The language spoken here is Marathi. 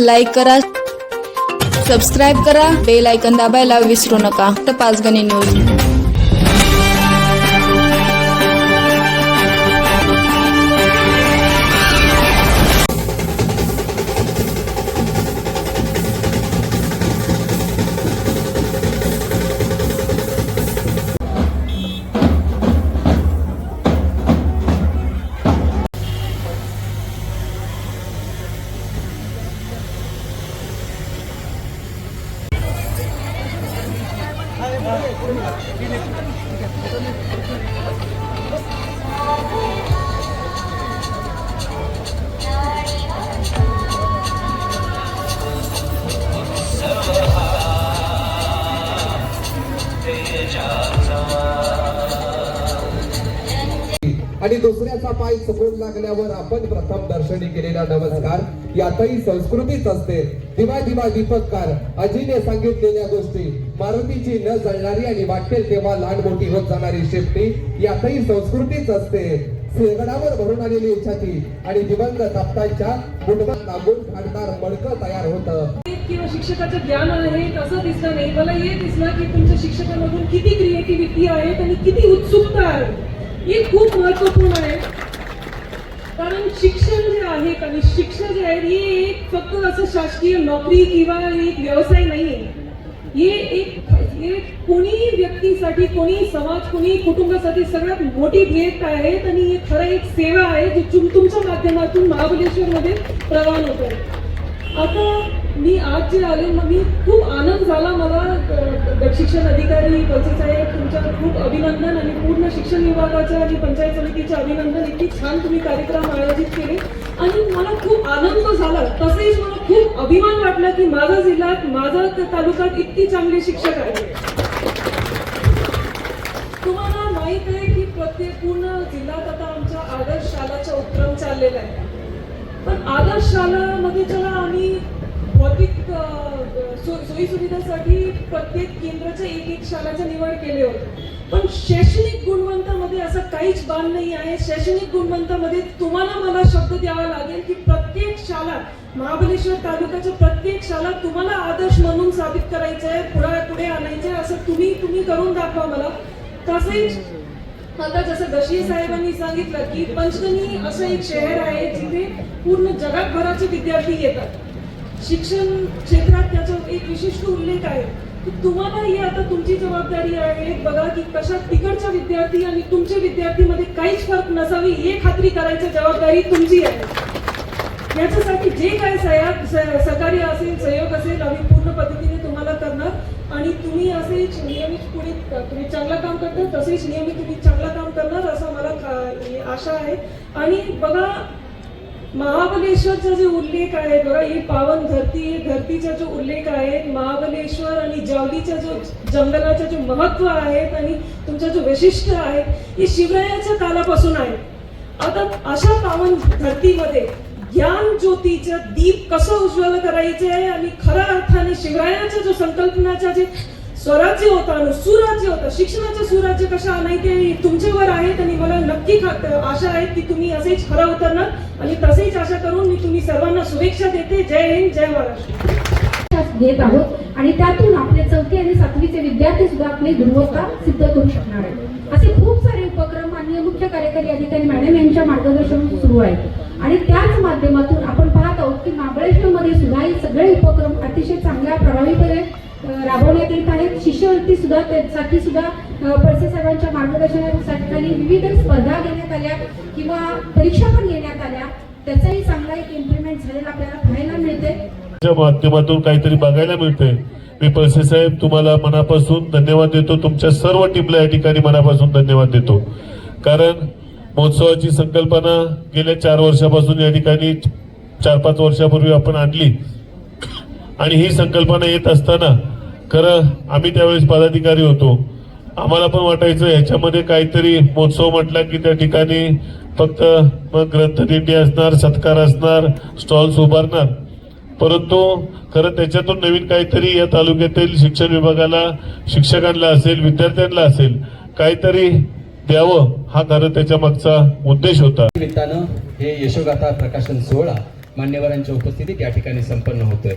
लाईक करा सबस्क्राईब करा बेल आयकन दाबायला विसरू नका. तर पाचगणी न्यूज Thank you. आणि दुसऱ्याचा पाय चुकून लागल्यावर आपण प्रथम दर्शनी केलेला नमस्कार. यातही संस्कृतीच असते. दिवा दिवा दीपककार अजिने सांगितलेल्या गोष्टी. मारुतीची न जळणारी आणि वाटेल तेव्हा लहान मोठी होत जाणारी शेपटी यातही संस्कृतीच असते. शेगडावर भरून आलेली छाती आणि दिवंगत आपतांच्या मुठभर लागून खाडदार मडकं तयार होतं. किंवा शिक्षकाचं ज्ञान आहे असं दिसलं नाही. मला हे दिसलं की तुमच्या शिक्षकांमधून किती क्रिएटिव्हिटी आहे आणि किती उत्सुकता आहे. हे खूप महत्त्वपूर्ण आहे. कारण शिक्षण जे आहे आणि शिक्षण जे आहे हे एक फक्त असं शासकीय नोकरी किंवा एक व्यवसाय नाही आहे हे एक हे कोणी व्यक्तीसाठी कोणी समाज कोणी कुटुंबासाठी सगळ्यात मोठी भेट आहे आणि हे खरं एक सेवा आहे जी तुम तुमच्या माध्यमातून महाबळेश्वरमध्ये प्रवान होते. आता मी आज जे आले मग मी खूप आनंद झाला मला शिक्षण अधिकारी कलसे साहेब तुमच्या खूप अभिनंदन आणि शिक्षण विभागाच्या आणि पंचायत समितीचे अभिनंदन. इतकी छान तुम्ही कार्यक्रम आयोजित केले. आणि मला खूप आनंद झाला. तसेच मला खूप अभिमान वाटला की माझा जिल्ह्यात माझा तालुक्यात इतकी चांगले शिक्षक आहेत. तुम्हाला माहीत आहे की प्रत्येक पूर्ण जिल्ह्यात आता आमच्या आदर्श शालाचा उपक्रम चाललेला आहे. पण आदर्श शालामध्ये चला आम्ही भौतिक सोयी सुविधासाठी प्रत्येक केंद्राच्या एक एक शाळाची निवड केली होती. पण शैक्षणिक गुणवंतामध्ये असं काहीच बाण नाही आहे. शैक्षणिक गुणवंतामध्ये तुम्हाला मला शब्द द्यावा लागेल की प्रत्येक शाळा महाबळेश्वर तालुक्याच्या प्रत्येक शाळा तुम्हाला आदर्श म्हणून साबित करायचं आहे पुढे पुढे आणायचं आहे असं तुम्ही तुम्ही करून दाखवा मला. तसेच आता जसं दशी साहेबांनी सांगितलं की पंचगणी असं एक शहर आहे जिथे पूर्ण जगभराचे विद्यार्थी येतात. शिक्षण क्षेत्रात त्याचा एक विशिष्ट उल्लेख आहे. तुम्हाला ही आता तुमची जबाबदारी आहे बघा की कशा तिकडच्या विद्यार्थी आणि तुमच्या विद्यार्थीमध्ये काहीच फरक नसावी हे खात्री करायची जबाबदारी तुमची आहे. याच्यासाठी जे काय सया सहकार्य असेल सहयोग असेल आम्ही पूर्ण पद्धतीने तुम्हाला करणार. आणि तुम्ही असेच नियमित पुढे तुम्ही चांगलं काम करता तसेच नियमित तुम्ही चांगलं काम करणार असं मला आशा आहे. आणि बघा महाबलेश्वरचा जे उल्लेख आहे बघा ही पावन धरती धरतीचा जो उल्लेख आहे महाबलेश्वर आणि जावलीचा जो जंगलाचा जो महत्त्व आहे आणि तुमचा जो वैशिष्ट्य आहे हे शिवरायाच्या कालापासून आहे. आता अशा पावन धरतीमध्ये ज्ञान ज्योतीचं दीप कसं उज्ज्वल करायचं आहे आणि खऱ्या अर्थाने शिवरायाचा जो संकल्पनाचा जे स्वराज्य होता आणि सुराज्य शिक्षणाच्या शिक्षणाचं सुराज्य कशा नाही ते तुमच्यावर आहेत आणि मला नक्की आशा आहे की तुम्ही असेच खरं उतरणार आणि तसेच आशा करून मी तुम्ही सर्वांना शुभेच्छा देते. जय हिंद जय महाराष्ट्र. घेत आहोत आणि त्यातून आपले चौथी आणि सातवीचे विद्यार्थी सुद्धा आपली गुणवत्ता सिद्ध करू शकणार आहेत. असे खूप सारे उपक्रम माननीय मुख्य कार्यकारी अधिकारी मॅडम यांच्या मार्गदर्शन सुरू आहेत आणि त्याच माध्यमातून आपण पाहत आहोत की महाबळेश्वरमध्ये सुद्धा हे सगळे उपक्रम अतिशय चांगल्या प्रभावीपणे राबवण्यात येत आहेत. शिष्यवृत्ती सुद्धा त्यासाठी सुद्धा अ, पळसे साहेबांच्या मार्गदर्शनासाठी विविध स्पर्धा घेण्यात आल्या किंवा परीक्षा पण घेण्यात आल्या. त्याचाही चांगला एक इम्प्लिमेंट झालेला आपल्याला पाहायला मिळते माध्यमातून काहीतरी बघायला मिळते मी पळसे साहेब तुम्हाला मनापासून धन्यवाद देतो. तुमच्या सर्व टीमला या ठिकाणी मनापासून धन्यवाद देतो. कारण महोत्सवाची संकल्पना गेल्या चार वर्षापासून या ठिकाणी चार पाच वर्षापूर्वी आपण आणली. आणि ही संकल्पना येत असताना खरं आम्ही त्यावेळेस पदाधिकारी होतो. आम्हाला पण वाटायचं ह्याच्यामध्ये काहीतरी महोत्सव म्हटला की त्या ठिकाणी फक्त मग ग्रंथदिंडी असणार सत्कार असणार स्टॉल्स उभारणार. परंतु खरं त्याच्यातून नवीन काहीतरी या तालुक्यातील शिक्षण विभागाला शिक्षकांना असेल विद्यार्थ्यांना असेल काहीतरी द्यावं हा खरं त्याच्या मागचा उद्देश होता. निमित्तानं हे यशोगाथा प्रकाशन सोहळा मान्यवरांच्या उपस्थितीत या ठिकाणी संपन्न होतोय.